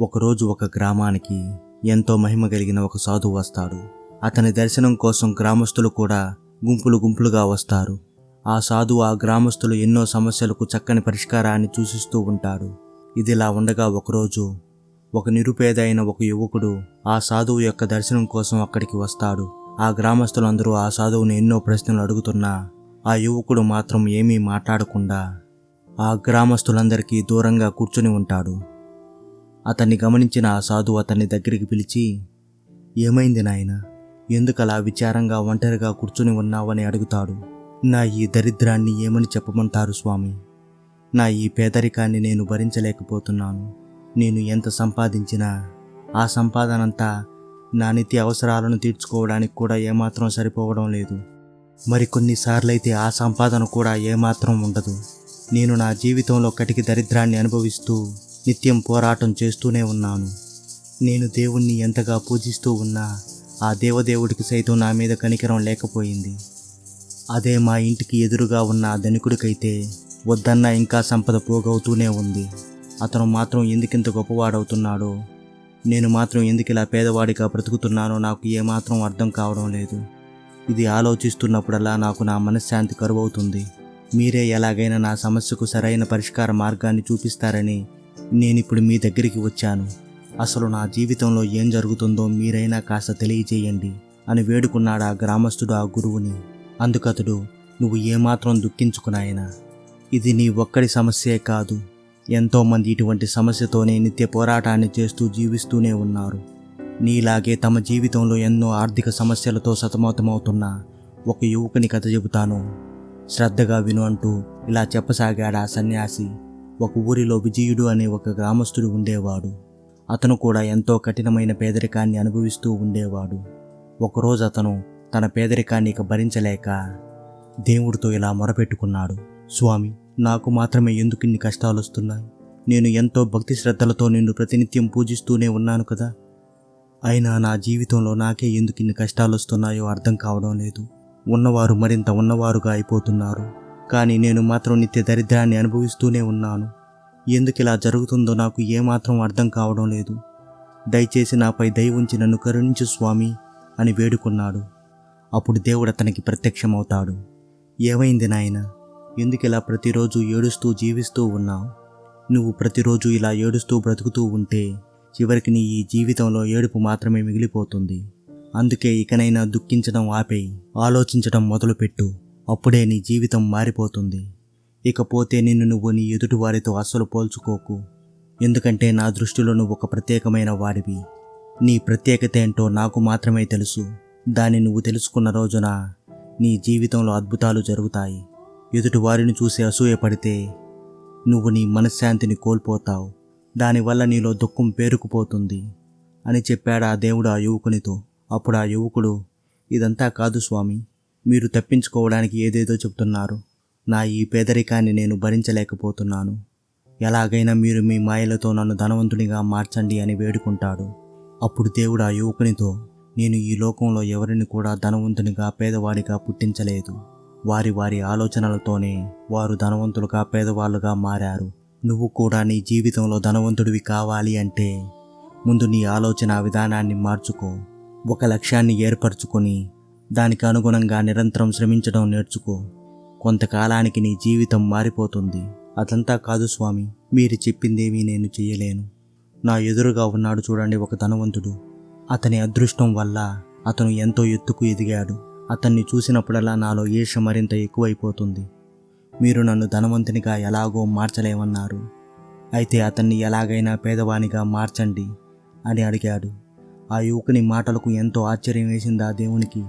ఒకరోజు ఒక గ్రామానికి ఎంతో మహిమ కలిగిన ఒక సాధువు వస్తాడు. అతని దర్శనం కోసం గ్రామస్తులు కూడా గుంపులు గుంపులుగా వస్తారు. ఆ సాధువు ఆ గ్రామస్తులు ఎన్నో సమస్యలకు చక్కని పరిష్కారాన్ని సూచిస్తూ ఉంటాడు. ఇదిలా ఉండగా ఒకరోజు ఒక నిరుపేద అయిన ఒక యువకుడు ఆ సాధువు యొక్క దర్శనం కోసం అక్కడికి వస్తాడు. ఆ గ్రామస్తులందరూ ఆ సాధువుని ఎన్నో ప్రశ్నలు అడుగుతున్నా ఆ యువకుడు మాత్రం ఏమీ మాట్లాడకుండా ఆ గ్రామస్తులందరికీ దూరంగా కూర్చుని ఉంటాడు. అతన్ని గమనించిన ఆ సాధువు అతన్ని దగ్గరికి పిలిచి ఏమైంది నాయన? ఎందుకలా విచారంగా ఒంటరిగా కూర్చుని ఉన్నావని అడుగుతాడు? నా ఈ దరిద్రాన్ని ఏమని చెప్పమంటారు స్వామి? నా ఈ పేదరికాన్ని నేను భరించలేకపోతున్నాను. నేను ఎంత సంపాదించినా ఆ సంపాదనంతా నా నిత్య అవసరాలను తీర్చుకోవడానికి కూడా ఏమాత్రం సరిపోవడం లేదు. మరి కొన్నిసార్లైతే ఆ సంపాదన కూడా ఏమాత్రం ఉండదు. నేను నా జీవితంలో కటికి దరిద్రాన్ని అనుభవిస్తూ నిత్యం పోరాటం చేస్తూనే ఉన్నాను. నేను దేవుణ్ణి ఎంతగా పూజిస్తూ ఉన్నా ఆ దేవదేవుడికి సైతం నా మీద కనికరం లేకపోయింది. అదే మా ఇంటికి ఎదురుగా ఉన్న ఆ ధనికుడికైతే వద్దన్న ఇంకా సంపద పోగవుతూనే ఉంది. అతను మాత్రం ఎందుకింత గొప్పవాడవుతున్నాడో నేను మాత్రం ఎందుకు ఇలా పేదవాడిగా బ్రతుకుతున్నానో నాకు ఏమాత్రం అర్థం కావడం లేదు. ఇది ఆలోచిస్తున్నప్పుడల్లా నాకు నా మనశ్శాంతి కరువవుతుంది. మీరే ఎలాగైనా నా సమస్యకు సరైన పరిష్కార మార్గాన్ని చూపిస్తారని నేనిప్పుడు మీ దగ్గరికి వచ్చాను. అసలు నా జీవితంలో ఏం జరుగుతుందో మీరైనా కాస్త తెలియజేయండి అని వేడుకున్నాడు ఆ గ్రామస్తుడు ఆ గురువుని. అందుకతడు నువ్వు ఏమాత్రం దుఃఖించుకున్నాయనా ఇది నీ ఒక్కడి సమస్యే కాదు. ఎంతోమంది ఇటువంటి సమస్యతోనే నిత్య పోరాటాన్ని చేస్తూ జీవిస్తూనే ఉన్నారు. నీలాగే తమ జీవితంలో ఎన్నో ఆర్థిక సమస్యలతో సతమతమవుతున్న ఒక యువకుని కథ చెబుతాను. శ్రద్ధగా విను అంటూ ఇలా చెప్పసాగాడు ఆ సన్యాసి. ఒక ఊరిలో విజయుడు అనే ఒక గ్రామస్తుడు ఉండేవాడు. అతను కూడా ఎంతో కఠినమైన పేదరికాన్ని అనుభవిస్తూ ఉండేవాడు. ఒకరోజు అతను తన పేదరికాన్ని ఇక భరించలేక దేవుడితో ఇలా మొరపెట్టుకున్నాడు. స్వామి నాకు మాత్రమే ఎందుకు ఇన్ని కష్టాలు వస్తున్నాయి నేను ఎంతో భక్తి శ్రద్ధలతో నిన్ను ప్రతినిత్యం పూజిస్తూనే ఉన్నాను కదా. అయినా నా జీవితంలో నాకే ఎందుకు ఇన్ని కష్టాలు వస్తున్నాయో అర్థం కావడం లేదు. ఉన్నవారు మరింత ఉన్నవారుగా అయిపోతున్నారు. కానీ నేను మాత్రం నిత్య దరిద్రాన్ని అనుభవిస్తూనే ఉన్నాను. ఎందుకు ఇలా జరుగుతుందో నాకు ఏమాత్రం అర్థం కావడం లేదు. దయచేసి నాపై దయ ఉంచి నన్ను కరుణించు స్వామి అని వేడుకున్నాడు. అప్పుడు దేవుడు అతనికి ప్రత్యక్షమవుతాడు. ఏమైంది నాయన? ఎందుకు ఇలా ప్రతిరోజు ఏడుస్తూ జీవిస్తూ ఉన్నావు? నువ్వు ప్రతిరోజు ఇలా ఏడుస్తూ బ్రతుకుతూ ఉంటే చివరికి నీ ఈ జీవితంలో ఏడుపు మాత్రమే మిగిలిపోతుంది. అందుకే ఇకనైనా దుఃఖించడం ఆపేయి. ఆలోచించడం మొదలుపెట్టు. అప్పుడే నీ జీవితం మారిపోతుంది. ఇకపోతే నిన్ను నువ్వు నీ ఎదుటి వారితో అస్సలు పోల్చుకోకు. ఎందుకంటే నా దృష్టిలో నువ్వు ఒక ప్రత్యేకమైన వాడివి. నీ ప్రత్యేకత ఏంటో నాకు మాత్రమే తెలుసు. దాన్ని నువ్వు తెలుసుకున్న రోజున నీ జీవితంలో అద్భుతాలు జరుగుతాయి. ఎదుటి వారిని చూసి అసూయపడితే నువ్వు నీ మనశ్శాంతిని కోల్పోతావు. దానివల్ల నీలో దుఃఖం పేరుకుపోతుంది అని చెప్పాడు ఆ దేవుడు ఆ యువకునితో. అప్పుడు ఆ యువకుడు ఇదంతా కాదు స్వామి. మీరు తప్పించుకోవడానికి ఏదేదో చెబుతున్నారు నా ఈ పేదరికాన్ని నేను భరించలేకపోతున్నాను. ఎలాగైనా మీరు మీ మాయలతో నన్ను ధనవంతునిగా మార్చండి అని వేడుకుంటాడు. అప్పుడు దేవుడు ఆ యువకునితో నేను ఈ లోకంలో ఎవరిని కూడా ధనవంతునిగా పేదవాడిగా పుట్టించలేదు. వారి వారి ఆలోచనలతోనే వారు ధనవంతులుగా పేదవాళ్ళుగా మారారు. నువ్వు కూడా నీ జీవితంలో ధనవంతుడివి కావాలి అంటే ముందు నీ ఆలోచన విధానాన్ని మార్చుకో. ఒక లక్ష్యాన్ని ఏర్పరచుకొని దానికి అనుగుణంగా నిరంతరం శ్రమించడం నేర్చుకో. కొంతకాలానికి నీ జీవితం మారిపోతుంది. అదంతా కాదు స్వామి మీరు చెప్పిందేమీ నేను చెయ్యలేను. నా ఎదురుగా ఉన్నాడు చూడండి ఒక ధనవంతుడు. అతని అదృష్టం వల్ల అతను ఎంతో ఎత్తుకు ఎదిగాడు. అతన్ని చూసినప్పుడల్లా నాలో ఈర్ష మరింత ఎక్కువైపోతుంది. మీరు నన్ను ధనవంతునిగా ఎలాగో మార్చలేమన్నారు. అయితే అతన్ని ఎలాగైనా పేదవానిగా మార్చండి అని అడిగాడు. ఆ యువకుని మాటలకు ఎంతో ఆశ్చర్యం వేసింది ఆ దేవునికి.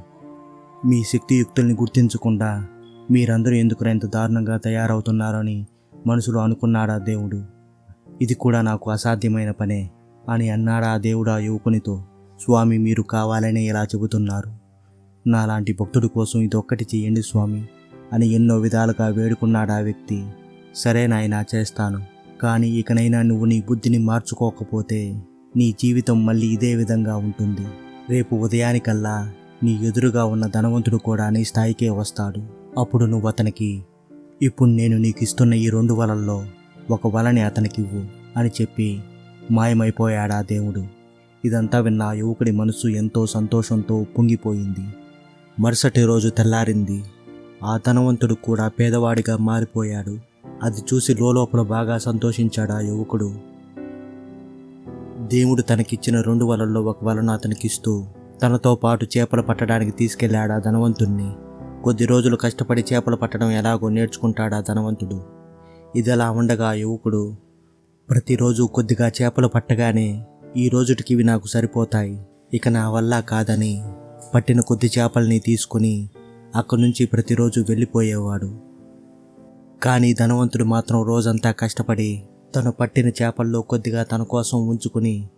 మీ శక్తియుక్తుల్ని గుర్తించకుండా మీరందరూ ఎందుకు ఎంత దారుణంగా తయారవుతున్నారని మనసులో అనుకున్నాడా దేవుడు? ఇది కూడా నాకు అసాధ్యమైన పనే అని అన్నాడా దేవుడా దేవుడు ఆ యువకునితో. స్వామి మీరు కావాలనే ఇలా చెబుతున్నారు. నాలాంటి భక్తుడి కోసం ఇదొక్కటి చేయండి స్వామి అని ఎన్నో విధాలుగా వేడుకున్నాడా వ్యక్తి. సరే నాయనా చేస్తాను. కానీ ఇకనైనా నువ్వు నీ బుద్ధిని మార్చుకోకపోతే నీ జీవితం మళ్ళీ ఇదే విధంగా ఉంటుంది. రేపు ఉదయానికల్లా నీ ఎదురుగా ఉన్న ధనవంతుడు కూడా నీ స్థాయికే వస్తాడు. అప్పుడు నువ్వు అతనికి ఇప్పుడు నేను నీకు ఇస్తున్న ఈ రెండు వలల్లో ఒక వలని అతనికివ్వు అని చెప్పి మాయమైపోయాడా దేవుడు. ఇదంతా విన్న ఆ యువకుడి మనసు ఎంతో సంతోషంతో పొంగిపోయింది. మరుసటి రోజు తెల్లారింది. ఆ ధనవంతుడు కూడా పేదవాడిగా మారిపోయాడు. అది చూసి లోపల బాగా సంతోషించాడు ఆ యువకుడు. దేవుడు తనకిచ్చిన రెండు వలల్లో ఒక వలను అతనికిస్తూ తనతో పాటు చేపలు పట్టడానికి తీసుకెళ్ళాడా ధనవంతుణ్ణి. కొద్ది రోజులు కష్టపడి చేపలు పట్టడం ఎలాగో నేర్చుకుంటాడా ధనవంతుడు. ఇదిలా ఉండగా యువకుడు ప్రతిరోజు కొద్దిగా చేపలు పట్టగానే ఈ రోజుటికి ఇవి నాకు సరిపోతాయి. ఇక నా వల్ల కాదని పట్టిన కొద్ది చేపల్ని తీసుకుని అక్కడి నుంచి ప్రతిరోజు వెళ్ళిపోయేవాడు. కానీ ధనవంతుడు మాత్రం రోజంతా కష్టపడి తను పట్టిన చేపల్లో కొద్దిగా తన కోసం ఉంచుకుని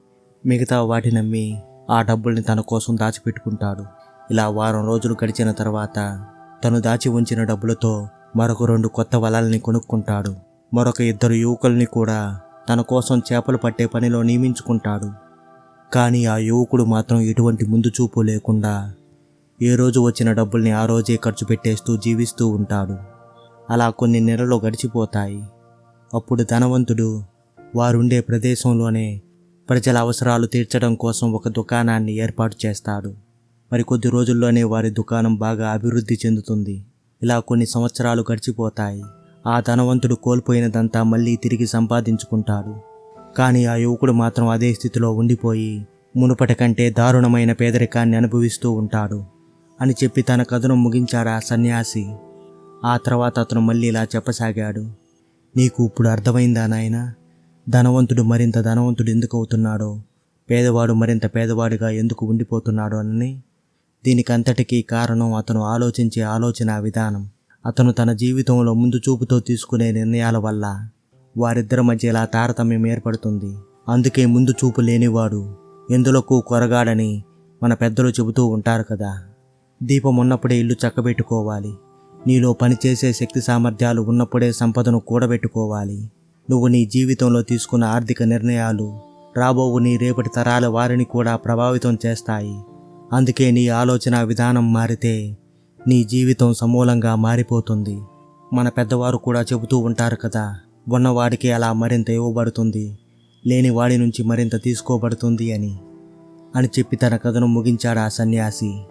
మిగతా వాటినమ్మి ఆ డబ్బుల్ని తన కోసం దాచిపెట్టుకుంటాడు. ఇలా వారం రోజులు గడిచిన తర్వాత తను దాచి ఉంచిన డబ్బులతో మరొక రెండు కొత్త వలల్ని కొనుక్కుంటాడు. మరొక ఇద్దరు యువకుల్ని కూడా తన కోసం చేపలు పట్టే పనిలో నియమించుకుంటాడు. కానీ ఆ యువకుడు మాత్రం ఎటువంటి ముందు చూపు లేకుండా ఏ రోజు వచ్చిన డబ్బుల్ని ఆ రోజే ఖర్చు పెట్టేస్తూ జీవిస్తూ ఉంటాడు. అలా కొన్ని నెలలు గడిచిపోతాయి. అప్పుడు ధనవంతుడు వారుండే ప్రదేశంలోనే ప్రజల అవసరాలు తీర్చడం కోసం ఒక దుకాణాన్ని ఏర్పాటు చేస్తాడు. మరి కొద్ది రోజుల్లోనే వారి దుకాణం బాగా అభివృద్ధి చెందుతుంది. ఇలా కొన్ని సంవత్సరాలు గడిచిపోతాయి. ఆ ధనవంతుడు కోల్పోయినదంతా మళ్ళీ తిరిగి సంపాదించుకుంటాడు. కానీ ఆ యువకుడు మాత్రం అదే స్థితిలో ఉండిపోయి మునుపటి కంటే దారుణమైన పేదరికాన్ని అనుభవిస్తూ ఉంటాడు అని చెప్పి తన కథను ముగించాడు ఆ సన్యాసి. ఆ తర్వాత అతను మళ్ళీ ఇలా చెప్పసాగాడు. నీకు ఇప్పుడు అర్థమైందా నాయనా? ధనవంతుడు మరింత ధనవంతుడు ఎందుకు అవుతున్నాడో పేదవాడు మరింత పేదవాడిగా ఎందుకు ఉండిపోతున్నాడో అని దీనికంతటికీ కారణం అతను ఆలోచించే ఆలోచన విధానం. అతను తన జీవితంలో ముందు చూపుతో తీసుకునే నిర్ణయాల వల్ల వారిద్దరి మధ్య ఇలా తారతమ్యం ఏర్పడుతుంది. అందుకే ముందు చూపు లేనివాడు ఎందులకు కొరగాడని మన పెద్దలు చెబుతూ ఉంటారు కదా. దీపం ఉన్నప్పుడే ఇల్లు చక్కబెట్టుకోవాలి. నీలో పనిచేసే శక్తి సామర్థ్యాలు ఉన్నప్పుడే సంపదను కూడబెట్టుకోవాలి. నువ్వు నీ జీవితంలో తీసుకున్న ఆర్థిక నిర్ణయాలు రాబోవు నీ రేపటి తరాల వారిని కూడా ప్రభావితం చేస్తాయి. అందుకే నీ ఆలోచన విధానం మారితే నీ జీవితం సమూలంగా మారిపోతుంది. మన పెద్దవారు కూడా చెబుతూ ఉంటారు కదా ఉన్నవాడికి అలా మరింత ఇవ్వబడుతుంది లేని వాడి నుంచి మరింత తీసుకోబడుతుంది అని. అని చెప్పి తన కథను ముగించాడు ఆ సన్యాసి.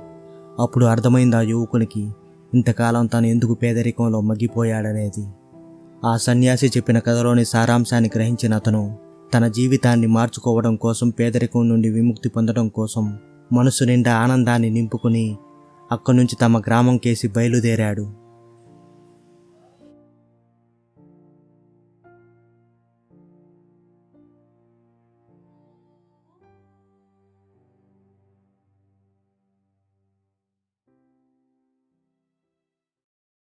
అప్పుడు అర్థమైంది ఆ యువకునికి ఇంతకాలం తాను ఎందుకు పేదరికంలో మగ్గిపోయాడనేది. ఆ సన్యాసి చెప్పిన కథలోని సారాంశాన్ని గ్రహించిన అతను తన జీవితాన్ని మార్చుకోవడం కోసం పేదరికం నుండి విముక్తి పొందడం కోసం మనసు నిండా ఆనందాన్ని నింపుకుని అక్కడి నుంచి తమ గ్రామం కేసి బయలుదేరాడు.